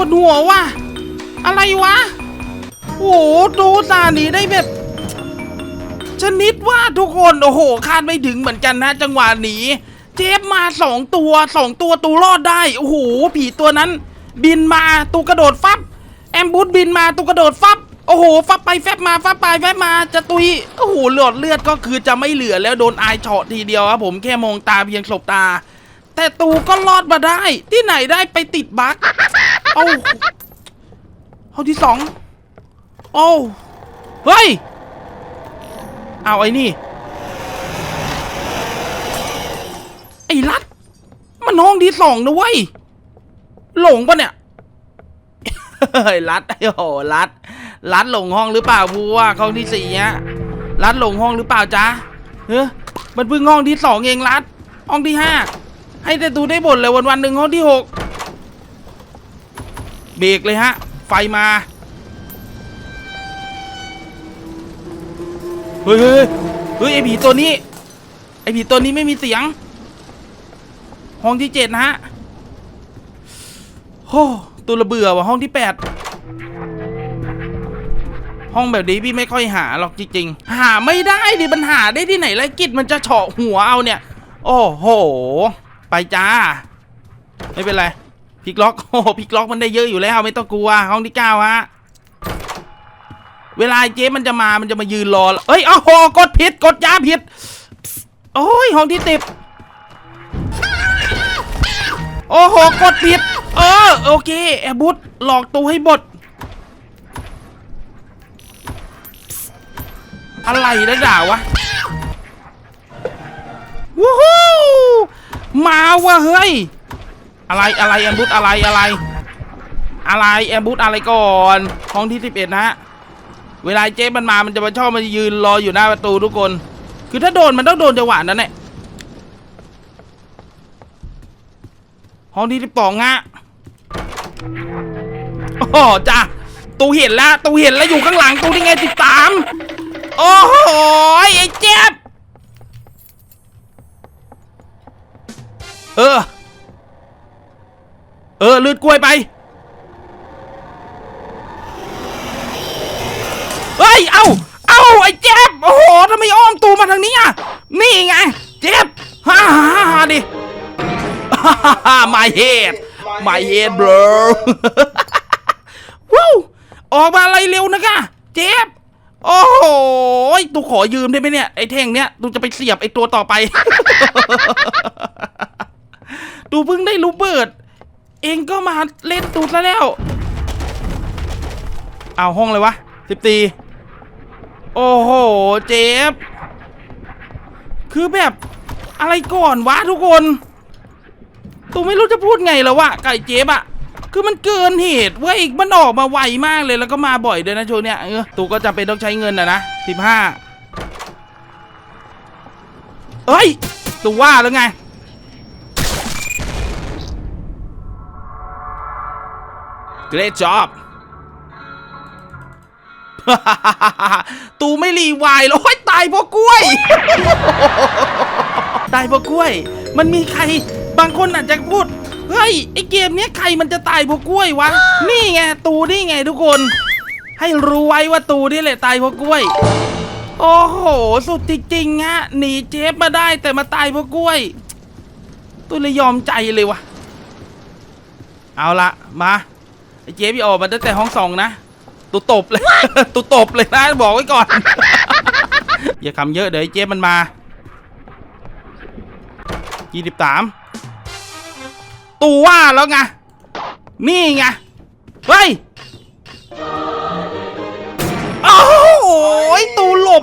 วดหัวว่ะ อะไรวะ โอ้โหดูตาหนีได้แบบชนิดว่าทุกคนโอ้โหคาดไม่ถึงเหมือนกันนะจังหวะหนีเจฟมาสองตัวสองตัวตูรอดได้โอ้โหผีตัวนั้น บินมาตูกระโดดฟับ แอมบูสบินมาตูกระโดดฟับโอ้โห ฟับไปแฟบมา ฟับไปแฟบมา จะตุย โอ้โหหลอดเลือดก็คือจะไม่เหลือแล้วโดนไอเฉาะทีเดียวครับผมแค่มองตาเพียงสบตา แต่ตูก็รอดมาได้ ที่ไหนได้ไปติดบั๊ก อ้ห้องที่สองโอ้เฮ้ยเอาไอ้นี่ ไอ้รัด มันห้องที่สองนะเว้ย หลงปะเนี่ยเฮ้ยรัดไอ้โหรัด รัดหลงห้องหรือเปล่าพูว่าห้องที่สี่เนี้ยรัดหลงห้องหรือเปล่าจ๊ะเฮ้ยมันเพิ่งห้องที่สองเองรัด ห้องที่ห้าให้แต่ดูได้บ่นเลยวันวันหนึ่งห้องที่หก เบรกเลยฮะ ไฟมาเฮ้ยเฮ้ยเฮ้ยไอผีตัวนี้ ไอผีตัวนี้ไม่มีเสียง ห้องที่เจ็ดนะฮะโอ้ตัวระเบื่อว่ะห้องที่แปดห้องแบบนี้พี่ไม่ค่อยหาหรอกจริงๆ หาไม่ได้ดิมันหาได้ที่ไหนไรกิจมันจะเฉาะหัวเอาเนี่ย โอ้โห ไปจ้า ไม่เป็นไร พิกล็อกโอ้พิกล็อกมันได้เยอะอยู่แล้วไม่ต้องกลัวห้องที่เก้าฮะเวลาเจ๊มันจะมามันจะมายืนรอเอ้ยโอ้โหกดผิดกดยาผิดโอ้ยห้องที่ติบโอ้โหกดผิด เออโอเคแอบบุตหลอกตูให้บดอะไรนะด่าวะวู้ฮู้มาว่ะเฮ้ย อะไรอะไรแอมบุตอะไรอะไร อะไรแอมบุตอะไรก่อนห้องที่สิบเอ็ดนะฮะเวลาเจ๊มันมามันจะมาชอบมายืนรออยู่หน้าประตูทุกคน คือถ้าโดนมันต้องโดนจังหวะนั้นแหละห้องที่ที่ปองฮะโอ้โหจ้ะตูเห็นแล้วตูเห็นแล้วอยู่ข้างหลังตูได้ไงติดตามโอ้โหไอ้เจ็บเออ เออลืดกล้วยไปเฮ้ย เอาเอา ไอ้เจ็บ โอ้โหทำไมอ้อมตูมาทางนี้อะ นี่ไง เจ็บฮ่าฮ่าฮ่าดิ my head my head bro ว้าวออกมาอะไรเร็วนะกะเจ็บ โอ้โหตูขอยืมได้ไหมเนี่ย ไอ้แท่งเนี้ยตูจะไปเสียบไอ้ตัวต่อไป ตูเพิ่งได้รู้เบิร์ด เองก็มาเล่นตูซะแล้ว เอาห้องเลยวะสิบตีโอ้โห เจฟคือแบบอะไรก่อนวะทุกคน ตูไม่รู้จะพูดไงแล้ววะไก่เจฟอะคือมันเกินเหตุเว้ยมันออกมาไวมากเลยแล้วก็มาบ่อยด้วยนะช่วงเนี้ยเออตูก็จำเป็นต้องใช้เงินนะนะสิบห้าเอ้ยตูว่าแล้วไง Great job ตูไม่รีวายแล้วโอ้ตายเพราะกล้วย ตายเพราะกล้วย มันมีใครบางคนอาจจะพูด เฮ้ย ไอเกมเนี้ยใครมันจะตายเพราะกล้วยวะ นี่ไง ตูนี่ไงทุกคน ให้รู้ไว้ว่าตูนี่แหละตายเพราะกล้วย โอ้โห สุดจริงๆฮะ หนีเจฟมาได้แต่มาตายเพราะกล้วย ตูเลยยอมใจเลยวะ เอาละมา เจฟพี่ออกมาตั้งแต่ห้องสองนะตุตบเลย ตุตบเลยนะบอกไว้ก่อน อย่าคำเยอะเดี๋ยวเจ๊มันมายี่สิบสามตูว่าแล้วไง นี่ไง เฮ้ย โอ้โหตูหลบ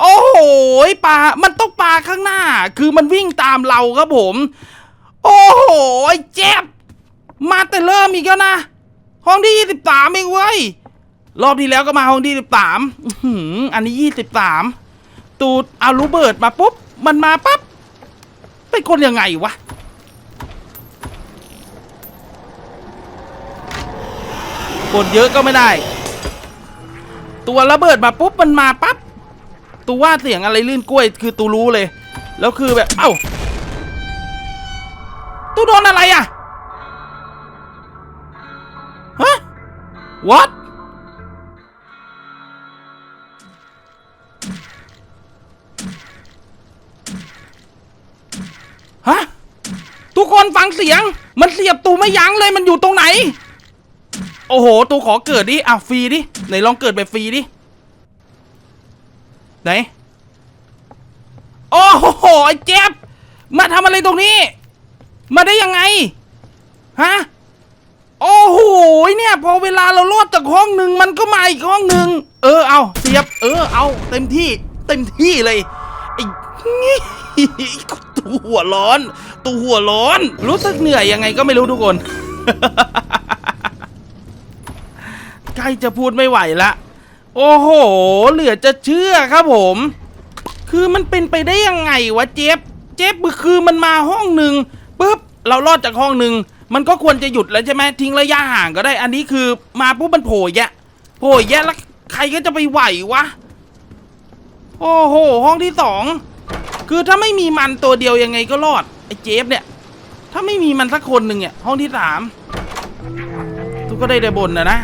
โอ้โหปลา มันต้องปลาข้างหน้า คือมันวิ่งตามเราครับผม โอ้โห เจ็บ มาแต่เริ่มอีกแล้วนะ ห้องที่ยี่สิบสามเองเว้ย รอบที่แล้วก็มาห้องที่สิบสามอันนี้ยี่สิบสามตูดเอารูเบิร์ตมาปุ๊บ มันมาปั๊บ เป็นคนยังไงวะ กดเยอะก็ไม่ได้ ตัวระเบิดมาปุ๊บ มันมาปั๊บตูว่าเสียงอะไรลื่นกล้วย คือตูรู้เลย แล้วคือแบบ เอ้า ตูโดนอะไรอะ ฮะ what ฮะ ทุกคนฟังเสียง มันเสียบตูไม่ยั้งเลยมันอยู่ตรงไหน โอ้โห ตูขอเกิดดิ อะ ฟรีดิ ไหนลองเกิดแบบฟรีดิ ไหน โอ้โห ไอ้เจ็บมาทำอะไรตรงนี้ มาได้ยังไง ฮะ โอ้โหเนี่ยพอเวลาเราลอดจากห้องหนึ่งมันก็มาอีกห้องหนึ่งเออเอาเสียบ เออเอา เต็มที่ เต็มที่เลยไอ้ตัวหัวร้อน ตัวหัวร้อน รู้สึกเหนื่อยยังไงก็ไม่รู้ทุกคนใกล้จะพูดไม่ไหวละ โอ้โห เหลือจะเชื่อครับผม คือมันเป็นไปได้ยังไงวะเจฟเจฟคือมันมาห้องหนึ่งปุ๊บเรารอดจากห้องหนึ่ง มันก็ควรจะหยุดแล้วใช่ไหมทิ้งระยะห่างก็ได้ อันนี้คือมาปุ๊บมันโผล่แยะโผล่แยะแล้วใครก็จะไปไหววะ โอ้โห ห้องที่สอง คือถ้าไม่มีมันตัวเดียวยังไงก็รอด ไอ้เจฟเนี่ย ถ้าไม่มีมันสักคนหนึ่งเนี่ย ห้องที่สามทุกก็ได้แต่บ่นนะนะ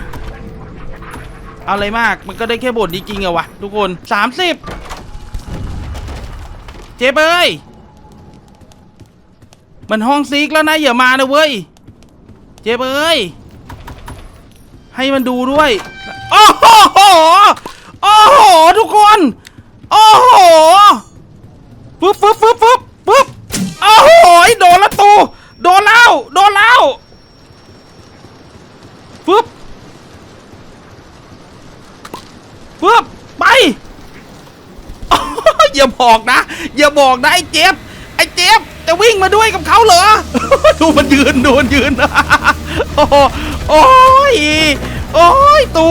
เอาอะไรมาก มันก็ได้แค่บ่นจริงๆอะวะทุกคนสามสิบเจ๊เอ้ยมันห้องซีกแล้วนะอย่ามานะเว้ย เจ๊เอ้ย ให้มันดูด้วย โอ้โห โอ้โห ทุกคน โอ้โหฟึบฟึบฟึบฟึบฟึบโอ้โห โดนแล้วตู โดนแล้ว โดนแล้วฟึบฟึบไปอย่าบอกนะ อย่าบอกนะไอ้เจ็บ จะวิ่งมาด้วยกับเขาเหรอ ดูมันยืนดูมันยืน โอ้โหโอ้ยโอ้ยตู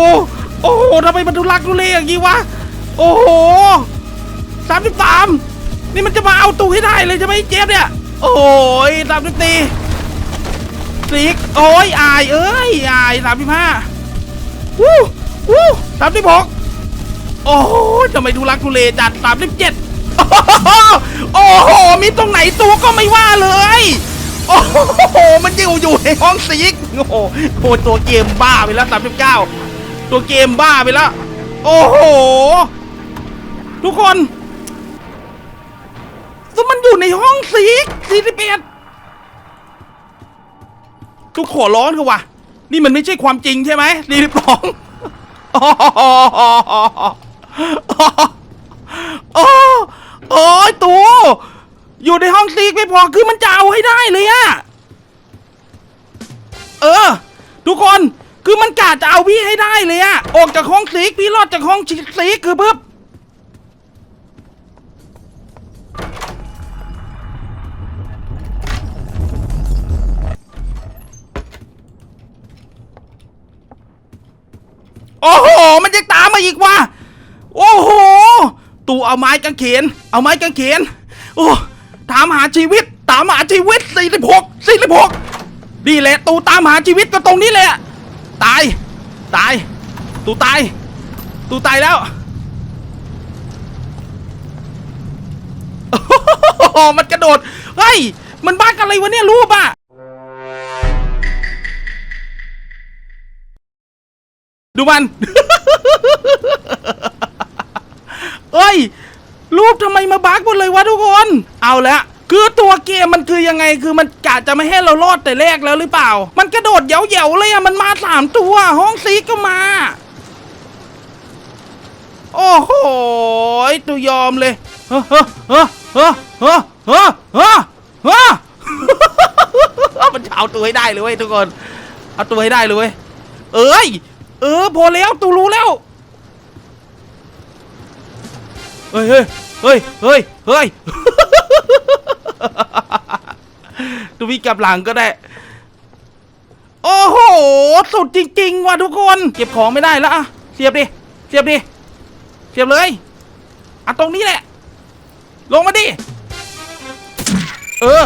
โอ้โหทำไมมันทุลักทุเลอย่างนี้วะ โอ้โหสามสิบสามนี่มันจะมาเอาตูให้ได้เลยใช่ไหมเจ็บเนี่ย โอ้ยสามสิบสี่สิกโอ้ยอายเอ้ยอายสามสิบห้าวู้วู้สามสิบหกโอ้โหทำไมดูรักทุเลจัดสามสิบเจ็ด โอ้โห มีตรงไหนตัวก็ไม่ว่าเลย โอ้โห มันอยู่อยู่ในห้องซีกโอ้โหตัวเกมบ้าไปแล้วสามสิบเก้าตัวเกมบ้าไปแล้ว โอ้โห ทุกคนแต่มันอยู่ในห้องซีกสี่สิบเอ็ดทุกขอร้อนคือวะนี่มันไม่ใช่ความจริงใช่ไหมสี่สิบสองโอ้ โอ้ยตูอยู่ในห้องซีกไม่พอคือมันจะเอาให้ได้เลยอะเออ ทุกคนคือมันกะจะเอาพี่ให้ได้เลยอะออกจากห้องซีกพี่รอดจากห้องซีกคือปึ๊บโอ้โห มันยังตามมาอีกว่ะโอ้โห ตูเอาไม้กางเขน เอาไม้กางเขน โอ้ตามหาชีวิต ตามหาชีวิต46 46นี่แหละตูตามหาชีวิตก็ตรงนี้แหละ ตาย ตาย ตูตาย ตูตายแล้วโอ้มันกระโดด เฮ้ย มันบ้ากันอะไรวะเนี่ยรูปอะดูมัน รูปทำไมมาบักหมดเลยวะทุกคน เอาละคือตัวเกมมันคือยังไงคือมันกะจะไม่ให้เรารอดแต่แรกแล้วหรือเปล่า มันกระโดดเหยาๆเลยอะมันมาสามตัวห้องซีก็มา โอ้โหตัวยอมเลยเฮ้อเฮ้อเฮ้อเฮ้อเฮ้อเฮ้อเฮ้อเฮ้อมันจะเอาตัวให้ได้เลยเว้ยทุกคน เอาตัวให้ได้เลยเว้ยเอ้ยเออพอแล้วตูรู้แล้ว เฮ้ยเฮ้ยเฮ้ยเฮ้ยเฮ้ยดูพี่กลับหลังก็ได้ โอ้โห สุดจริงๆว่ะทุกคน เก็บของไม่ได้แล้วอะเสียบดิ เสียบดิ เสียบเลย อะตรงนี้แหละ ลงมาดิ เออ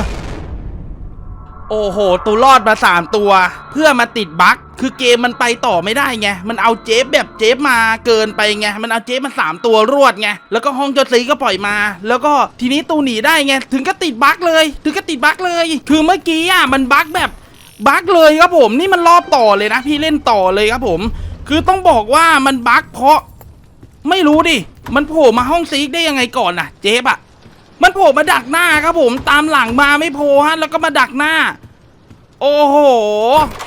โอ้โหตูรอดมาสามตัว เพื่อมาติดบั๊กคือเกมมันไปต่อไม่ได้ไง มันเอาเจฟแบบเจฟมาเกินไปไง มันเอาเจฟมาสามตัวรวดไง แล้วก็ห้องเจดซีก็ปล่อยมา แล้วก็ทีนี้ตูหนีได้ไง ถึงก็ติดบั๊กเลย ถึงก็ติดบั๊กเลย คือเมื่อกี้อะมันบั๊กแบบบั๊กเลยครับผม นี่มันรอบต่อเลยนะ พี่เล่นต่อเลยครับผม คือต้องบอกว่ามันบั๊กเพราะ ไม่รู้ดิ มันโผล่มาห้องซีกได้ยังไงก่อนน่ะ เจ๊บอะ มันโผล่มาดักหน้าครับผมตามหลังมาไม่โผล่ฮะแล้วก็มาดักหน้า โอ้โห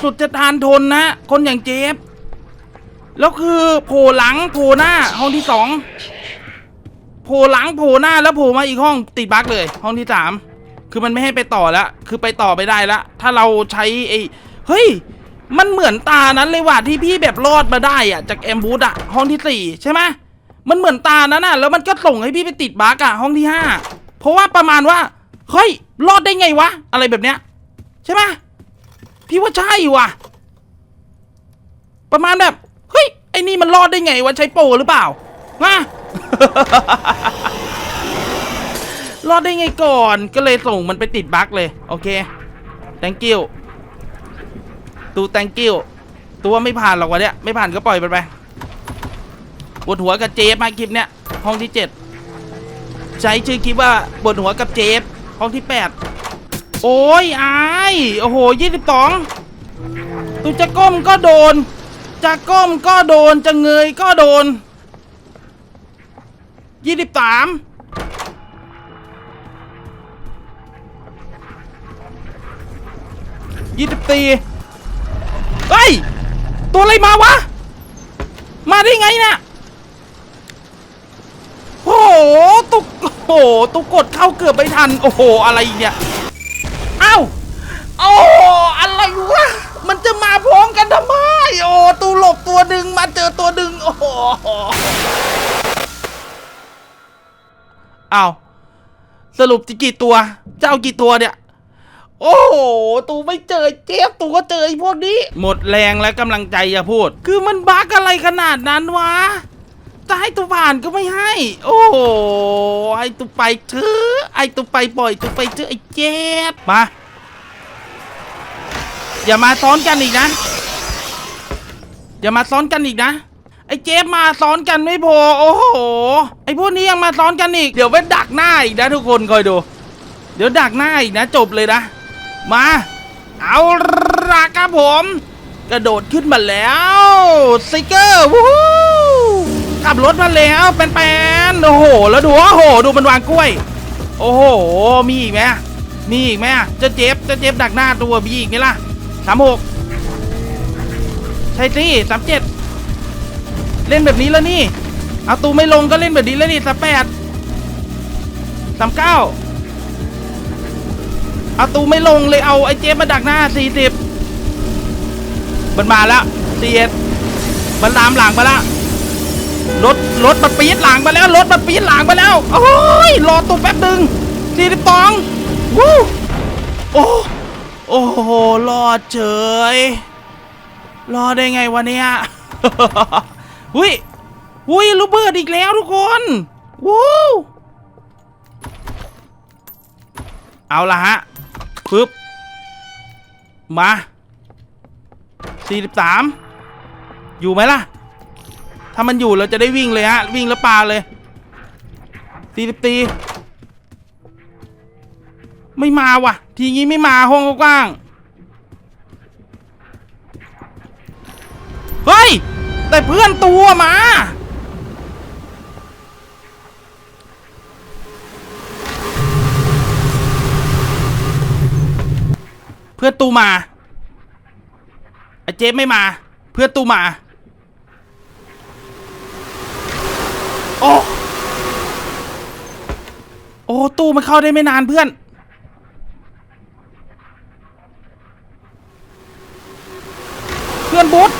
สุดจะทานทนนะคนอย่างเจ๊บแล้วคือโผล่หลังโผล่หน้าห้องที่สองโผล่หลังโผล่หน้าแล้วโผล่มาอีกห้องติดบั๊กเลย ห้องที่สามคือมันไม่ให้ไปต่อแล้วคือไปต่อไปได้แล้วถ้าเราใช้ไอ้เฮ้ยมันเหมือนตานั้นเลยว่ะที่พี่แบบรอดมาได้อะจากแอมบูดอะห้องที่สี่ใช่ไหมมันเหมือนตานั้นอะแล้วมันก็ส่งให้พี่ไปติดบั๊กอะห้องที่ห้า เพราะว่าประมาณว่าเฮ้ยรอดได้ไงวะ อะไรแบบเนี้ยใช่ไหมพี่ว่าใช่ว่ะ ประมาณแบบเฮ้ยไอ้นี่มันรอดได้ไงวะใช้โปรหรือเปล่ามารอดได้ไงก่อนก็เลยส่งมันไปติดบั๊กเลย โอเค thank you ตู thank you ตัวไม่ผ่านหรอกวะเนี่ยไม่ผ่านก็ปล่อยมันไปปวดหัวกับเจฟมาคลิปเนี้ยห้องที่เจ็ด ใช้ชื่อคลิปว่าปวดหัวกับเจฟห้องที่แปดโอ้ยอายโอ้โหยี่สิบสองตูจะก้มก็โดน จะก้มก็โดน จะเงยก็โดนยี่สิบสามยี่สิบสี่เฮ้ย ตัวอะไรมาวะ มาได้ไงน่ะโอ้โห ตุก โอ้โหตุกกดเข้าเกือบไม่ทัน โอ้โห อะไรเนี่ยเอ้าโอ้อะไรวะ มันจะมาพร้อมกันทำไม โอ้ตูหลบตัวดึงมาเจอตัวดึง โอ้โหอ้าวสรุปจะกี่ตัว เจ้ากี่ตัวเนี่ย โอ้โห ตูไม่เจอเจฟตูก็เจอไอ้พวกนี้ หมดแรงและกำลังใจจะพูด คือมันบักอะไรขนาดนั้นวะ จะให้ตูผ่านก็ไม่ให้ โอ้ไอ้ตูไปเถอะไอ้ตูไปปล่อยตูไปเถอะไอเจฟมาอย่ามาซ้อนกันอีกนะ อย่ามาซ้อนกันอีกนะ ไอเจฟมาซ้อนกันไม่พอโอ้โห ไอพวกนี้ยังมาซ้อนกันอีก เดี๋ยวไปดักหน้าอีกนะทุกคนคอยดู เดี๋ยวดักหน้าอีกนะจบเลยนะ มา เอาละครับผม กระโดดขึ้นมาแล้วซิกเกอร์วู้ ขับรถมาแล้วแปนๆโอ้โห แล้วดูโอ้โห ดูมันวางกล้วย โอ้โห มีอีกไหมมีอีกไหมจะเจ็บจะเจ็บดักหน้าตัวมีอีกไหมล่ะสามหกใช่สิสามเจ็ดเล่นแบบนี้แล้วนี่ เอาตูไม่ลงก็เล่นแบบนี้แล้วนี่สามแปดสามเก้าเอาตูไม่ลงเลยเอาไอ้เจฟมาดักหน้า40มันมาแล้ว41มันตามหลังมาแล้ว รถรถมันปีดหลังมาแล้วรถมันปีดหลังมาแล้วโอ้ยรอตูแป๊บหนึ่ง42วู้โอ้โอ้โหรอดเฉยรอดได้ไงวะเนี่ยหุยหุยลูกเบิดอีกแล้วทุกคนวู้เอาละฮะปึ๊บมา43อยู่ไหมล่ะ ถ้ามันอยู่เราจะได้วิ่งเลยฮะ วิ่งแล้วปาเลย44ไม่มาว่ะ ทีงี้ไม่มาห้องกว้างเฮ้ย แต่เพื่อนตัวมา เพื่อนตูมาไอเจฟไม่มา เพื่อนตูมา โอ้ โอ้ ตู้มันเข้าได้ไม่นานเพื่อน เพื่อนบุ๊ท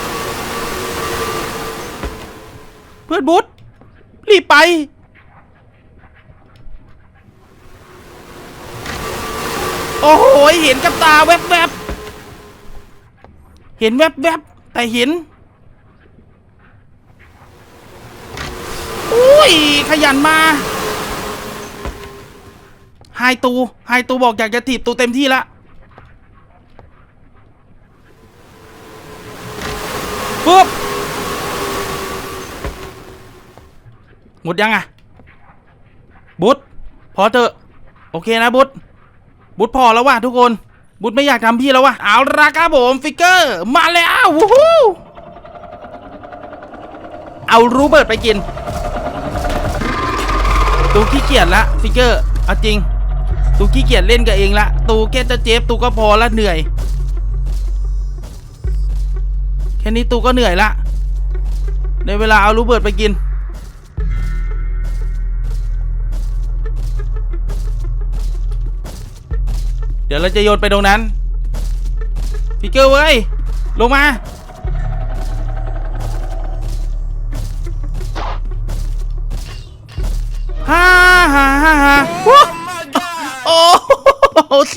เพื่อนบุ๊ทรีบไป โอ้โห เห็นกับตาแวบๆ เห็นแวบๆ แต่เห็น อุ้ ย ขยันมาไฮตูไฮตูบอกอยากจะถีบตูเต็มที่ละปุ๊บหมดยังอะบุตรพอเถอะ โอเคนะบุตรบุตรพอแล้วว่ะทุกคน บุตรไม่อยากทำพี่แล้ววะเอาละครับผม ฟิกเกอร์ มาแล้ววู้ฮู้เอารูเบิร์ตไปกิน ตูขี้เกียจละฟิกเกอร์เอาจริง ตูขี้เกียจเล่นกับเองละ ตูแค่จะเจฟตูก็พอละเหนื่อย แค่นี้ตูก็เหนื่อยละ ในเวลาเอารูเบิร์ตไปกิน เดี๋ยวเราจะโยนไปตรงนั้นฟิกเกอร์เว้ย ลงมา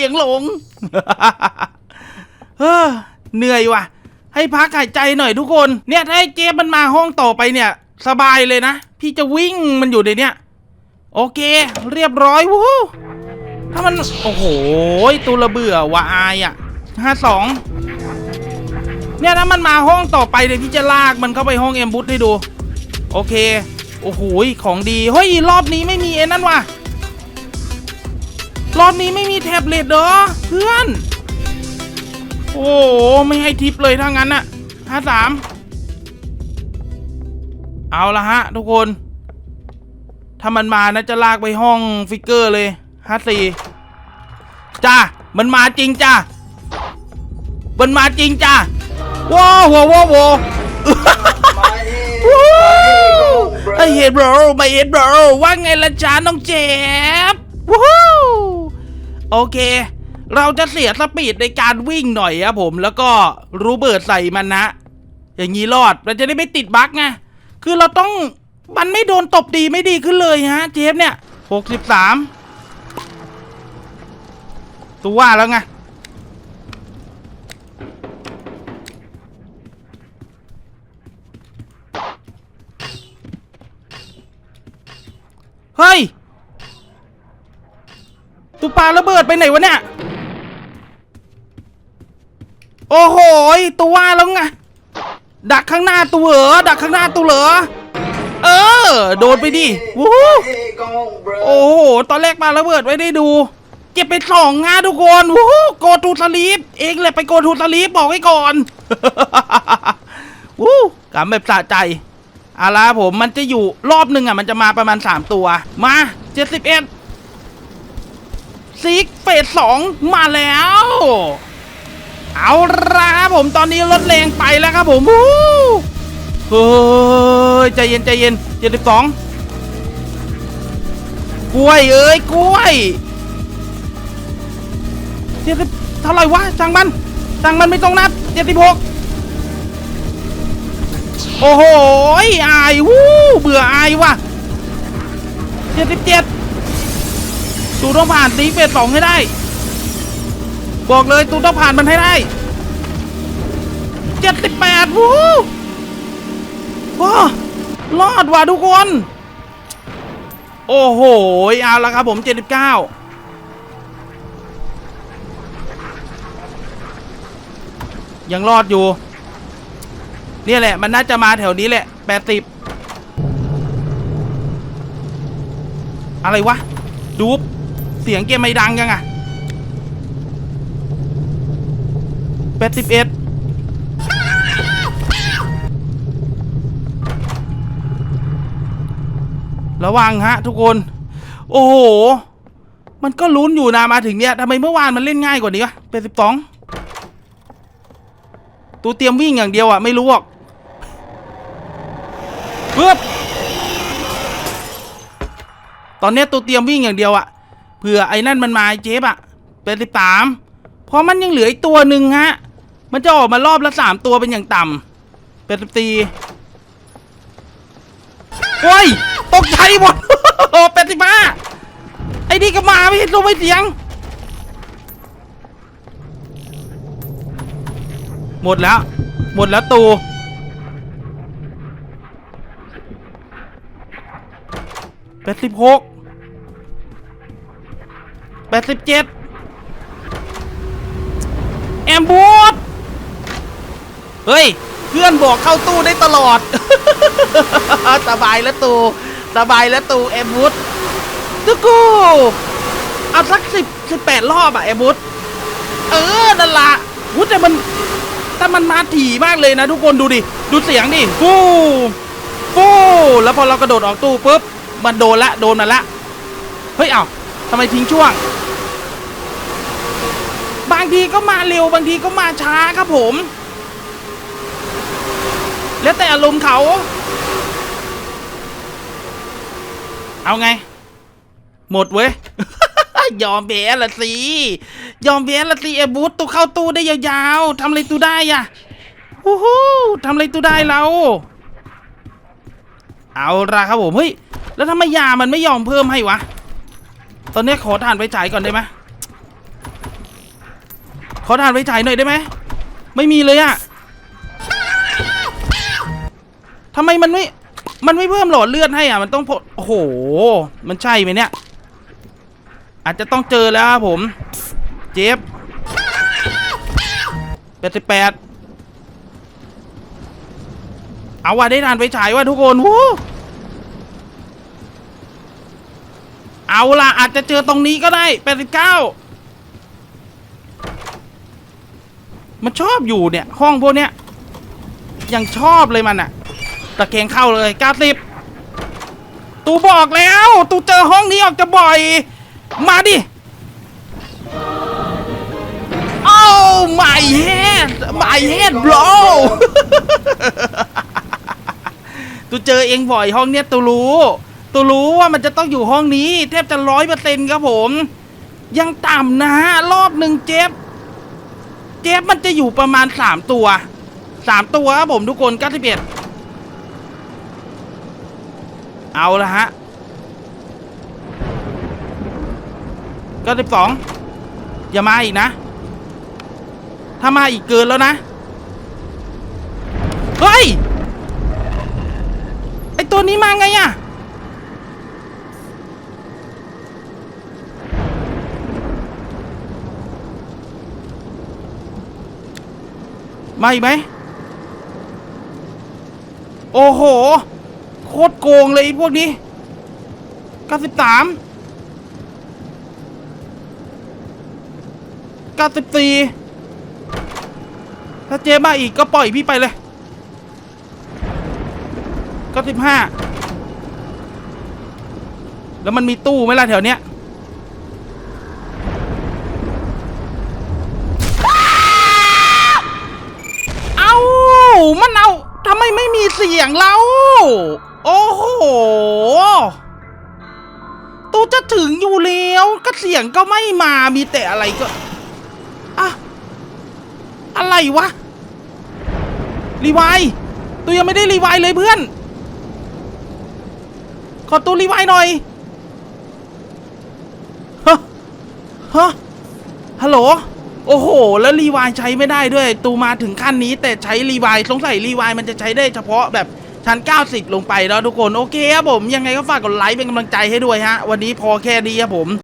ยงหลงเฮ้อเหนื่อยว่ะ ให้พักหายใจหน่อยทุกคน เนี่ยถ้าไอ้เจฟมันมาห้องต่อไปเนี่ย สบายเลยนะ พี่จะวิ่งมันอยู่ในเนี้ยโอเค เรียบร้อยวู้ถ้ามัน โอ้โหตูระเบื่อว่ะอายอะห้าสองเนี่ยถ้ามันมาห้องต่อไปเดี๋ยวพี่จะลากมันเข้าไปห้องเอ็มบูธให้ดู โอเค โอ้โหของดี เฮ้ย รอบนี้ไม่มีเอ็นนั่นว่ะ รอบนี้ไม่มีแท็บเล็ตเหรอเพื่อน โอ้โหไม่ให้ทิปเลยถ้างั้นน่ะห้าสามเอาละฮะ ทุกคน ถ้ามันมานะจะลากไปห้องฟิกเกอร์เลยห้าสี่จ้ามันมาจริงจ้ามันมาจริงจ้าว้าวว้าวว้าวว้าวไอเห็นบรไม่เห็นบรว่าไงล่ะจ้าน้องเจ็บวู้ฮู้ โอเค เราจะเสียสปีดในการวิ่งหน่อยครับผมแล้วก็รูเบิร์ตใส่มันนะ อย่างนี้รอดเราจะได้ไม่ติดบั๊กไงคือเราต้องมันไม่โดนตบดีไม่ดีขึ้นเลยฮะ เจฟเนี่ยหกสิบสามตัวว่าแล้วไงเฮ้ย ตุปลาระเบิดไปไหนวะเนี่ย โอ้โหตัวว่าแล้วไง ดักข้างหน้าตัวเหรอ ดักข้างหน้าตัวเหรอ เออ โดนไปดิวู้โอ้โห ตอนแรกปาระเบิดไว้ได้ดูเก็บไปสองงาทุกคนวู้โกทูสลีปเองแหละไปโกทูสลีปบอกไว้ก่อนวู้กำแบบสะใจอาละผมมันจะอยู่รอบหนึ่งอะ มันจะมาประมาณ 3 ตัว มาเจ็ดสิบเอ็ด ซิกเฟสสองมาแล้ว เอาละครับผมตอนนี้รถแรงไปแล้วครับผมวู้เฮ้ยใจเย็นใจเย็นเจ็ดสิบสองกล้วยเอ้ยกล้วยเจ็ดสิบเท่าไหร่วะช่งมันช่งมันไม่ต้องนับเจ็ดสิบหกโอ้โหอายวู้เบื่ออายวะเจ็ดสิบเจ็ด ตูต้องผ่านตีเฟสสองให้ได้ บอกเลยตูต้องผ่านมันให้ได้เจ็ดสิบแปดวู้ว้ารอดว่ะทุกคน โอ้โห เอาละครับผมเจ็ดสิบเก้ายังรอดอยู่เนี่ยแหละ มันน่าจะมาแถวนี้แหละแปดสิบอะไรวะ ดูบ สียงเกมไม่ดังยังอะแปดสิบเอ็ดระวังฮะ ทุกคน โอ้โห มันก็ลุ้นอยู่นะมาถึงเนี่ยทำไมเมื่อวานมันเล่นง่ายกว่านี้วะเป็นสิบสองตัวเตรียมวิ่งอย่างเดียวอะไม่รู้หรอกปึ๊บตอนนี้ตัวเตรียมวิ่งอย่างเดียวอะ ผื่อไอ้นั่นมันมาเจฟอะเป็นสิบสามเพราะมันยังเหลืออีกตัวหนึ่งฮะ มันจะออกมารอบละสามตัวเป็นอย่างต่ำเป็นสิบตีโอ้ยตกใจหมดโอ้เป็นสิบห้าไอ้นี่ก็มาไม่เห็นตัวไม่เสียง หมดแล้ว หมดแล้วตูแปดสิบหก แปดสิบเจ็ดแอมบูดเฮ้ย เพื่อนบอกเข้าตู้ได้ตลอด สบายแล้วตูสบายแล้วตูแอมบูดทุกูเอาสักสิบสิบแปดรอบอะแอมบูดเออนั่นละวุ้แต่มันแต่มันมาถี่มากเลยนะทุกคนดูดิ ดูเสียงดิฟูฟูแล้วพอเรากระโดดออกตู้ปุ๊บ มันโดนละ โดนมันละ เฮ้ย เอ้า ทำไมทิ้งช่วง บางทีก็มาเร็วบางทีก็มาช้าครับผม แล้วแต่อารมณ์เขา เอาไง หมดเว้ย ยอมแพ้ละสิ ยอมแพ้ละสิเอบูตตูเข้าตู้ได้ยาวๆทำอะไรตูได้อะฮู้ฮู้ทำอะไรตูได้เรา เอาละครับผม เฮ้ย แล้วทำไมยามันไม่ยอมเพิ่มให้วะ ตอนนี้ขอทานไปจ่ายก่อนได้ไหมขอทานไปจ่ายหน่อยได้ไหม ไม่มีเลยอะทำไมมันไม่ มันไม่เพิ่มหลอดเลือดให้อะ มันต้องพโอ้โห มันใช่ไหมเนี่ย อาจจะต้องเจอแล้วครับผม เจฟแปดสิบแปดเอาว่ะได้ทานไปฉายว่ะทุกคนวู้ เอาล่ะ อาจจะเจอตรงนี้ก็ได้แปดสิบเก้ามันชอบอยู่เนี่ย ห้องพวกเนี้ย ยังชอบเลยมันอะตะเกงเข้าเลยเก้าสิบตูบอกแล้ว ตูเจอห้องนี้ออกจะบ่อย มาดิ โอ้ my head my head bro ตูเจอเองบ่อยห้องเนี้ยตูรู้ ตูรู้ว่ามันจะต้องอยู่ห้องนี้ แทบจะร้อยเปอร์เซ็นต์ครับผม ยังต่ำนะฮะ รอบหนึ่งเจฟเจฟมันจะอยู่ประมาณสามตัวสามตัวครับผมทุกคนเก้าสิบเอ็ดเอาละฮะเก้าสิบสองอย่ามาอีกนะ ถ้ามาอีกเกินแล้วนะ เฮ้ย ไอตัวนี้มาไงอะ มาอีกไหม โอ้โห โคตรโกงเลยพวกนี้ 93 94 ถ้าเจมาอีกก็ปล่อยพี่ไปเลย 95 แล้วมันมีตู้ไหมล่ะแถวเนี้ย เสียงเราโอ้โหตูจะถึงอยู่แล้วก็เสียงก็ไม่มามีแต่อะไรก็อะอะไรวะรีไวล์ตูยังไม่ได้รีไวล์เลยเพื่อน ขอตูรีไวล์หน่อยฮะฮะฮัลโหล โอ้โห แล้วรีวายใช้ไม่ได้ด้วย ตูมาถึงขั้นนี้ แต่ใช้รีวายสงสัยรีวายมันจะใช้ได้เฉพาะแบบชั้น 90 ลงไปแล้วทุกคน โอเคครับผม ยังไงก็ฝากกดไลค์เป็นกำลังใจให้ด้วยฮะ วันนี้พอแค่นี้ครับผม